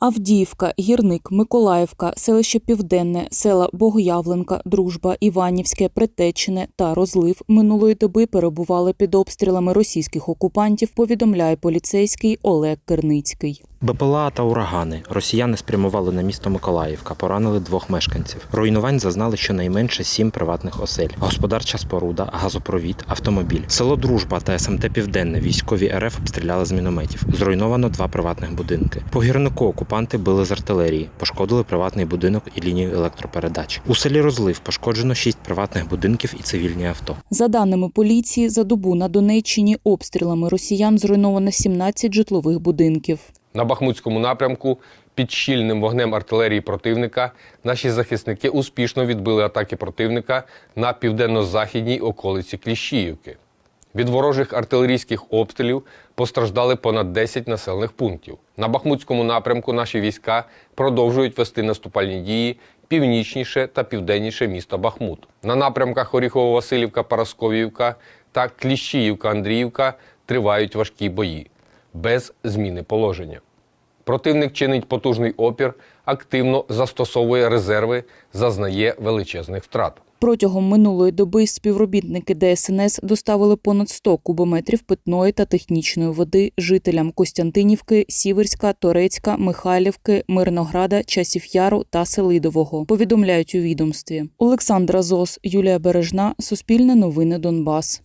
Авдіївка, Гірник, Миколаївка, селище Південне, села Богоявленка, Дружба, Іванівське, Притечне та Розлив минулої доби перебували під обстрілами російських окупантів, повідомляє поліцейський Олег Керницький. БПЛА та урагани. Росіяни спрямували на місто Миколаївка, поранили двох мешканців. Руйнувань зазнали щонайменше сім приватних осель, господарча споруда, газопровід, автомобіль. Село Дружба та СМТ Південне військові РФ обстріляли з мінометів. Зруйновано два приватних будинки. По гірнику окупанти били з артилерії, пошкодили приватний будинок і лінію електропередач. У селі Розлив пошкоджено шість приватних будинків і цивільні авто. За даними поліції, за добу на Донеччині обстрілами росіян зруйновано 17 житлових будинків. На Бахмутському напрямку під щільним вогнем артилерії противника наші захисники успішно відбили атаки противника на південно-західній околиці Кліщіївки. Від ворожих артилерійських обстрілів постраждали понад 10 населених пунктів. На Бахмутському напрямку наші війська продовжують вести наступальні дії північніше та південніше міста Бахмут. На напрямках Оріхово-Василівка, Парасковівка та Кліщіївка-Андріївка тривають важкі бої без зміни положення. Противник чинить потужний опір, активно застосовує резерви, зазнає величезних втрат. Протягом минулої доби співробітники ДСНС доставили понад 100 кубометрів питної та технічної води жителям Костянтинівки, Сіверська, Торецька, Михайлівки, Мирнограда, Часів Яру та Селидового. Повідомляють у відомстві. Олександра Зос, Юлія Бережна, Суспільне новини Донбас.